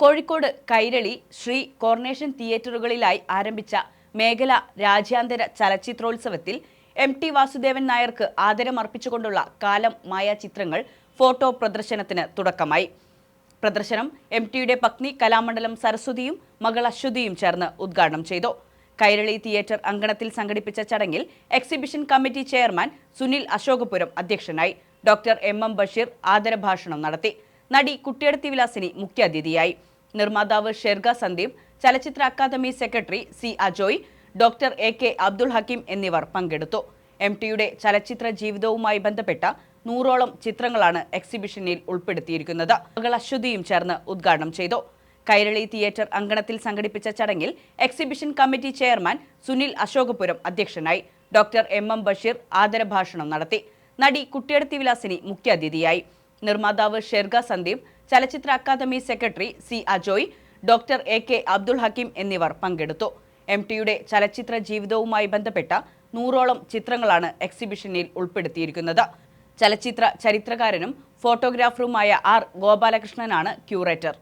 Kozhikode Kairali Sree Coronation തിയേറ്ററുകളിലായി ആരംഭിച്ച മേഖല രാജ്യാന്തര ചലച്ചിത്രോത്സവത്തിൽ എം ടി വാസുദേവൻ നായർക്ക് ആദരമർപ്പിച്ചുകൊണ്ടുള്ള കാലം മായ ചിത്രങ്ങൾ ഫോട്ടോ പ്രദർശനത്തിന് തുടക്കമായി. പ്രദർശനം എം ടിയുടെ പത്നി കലാമണ്ഡലം സരസ്വതിയും മകൾ അശ്വതിയും ചേർന്ന് ഉദ്ഘാടനം ചെയ്തു. കൈരളി തിയേറ്റർ അങ്കണത്തിൽ സംഘടിപ്പിച്ച ചടങ്ങിൽ exhibition committee chairman Sunil Ashokapuram അധ്യക്ഷനായി ഡോക്ടർ എം എം ബഷീർ ആദരഭാഷണം നടത്തി. നടി കുട്ടിയടത്തി വിലാസിനി മുഖ്യാതിഥിയായി. നിർമ്മാതാവ് ഷെർഗ സന്ദീപ് ചലച്ചിത്ര academy secretary C Ajoy doctor A K Abdul Hakeem എന്നിവർ പങ്കെടുത്തു. എം ടിയുടെ ചലച്ചിത്ര ജീവിതവുമായി ബന്ധപ്പെട്ട നൂറോളം ചിത്രങ്ങളാണ് എക്സിബിഷനിൽ ഉൾപ്പെടുത്തിയിരിക്കുന്നത്. മകൾ അശ്വതിയും ചേർന്ന് ഉദ്ഘാടനം ചെയ്തു. കൈരളി തിയേറ്റർ അങ്കണത്തിൽ സംഘടിപ്പിച്ച ചടങ്ങിൽ exhibition committee chairman Sunil Ashokapuram അധ്യക്ഷനായി. ഡോക്ടർ എം എം ബഷീർ ആദരഭാഷണം നടത്തി. നടി കുട്ടിയടത്തി വിലാസിനി മുഖ്യാതിഥിയായി. നിർമ്മാതാവ് ഷെർഗ സന്ദീപ് ചലച്ചിത്ര academy secretary C Ajoy doctor A K Abdul Hakeem എന്നിവർ പങ്കെടുത്തു. എം ടിയുടെ ചലച്ചിത്ര ജീവിതവുമായി ബന്ധപ്പെട്ട നൂറോളം ചിത്രങ്ങളാണ് എക്സിബിഷനിൽ ഉൾപ്പെടുത്തിയിരിക്കുന്നത്. ചലച്ചിത്ര ചരിത്രകാരനും ഫോട്ടോഗ്രാഫറുമായ ആർ ഗോപാലകൃഷ്ണനാണ് ക്യൂറേറ്റർ.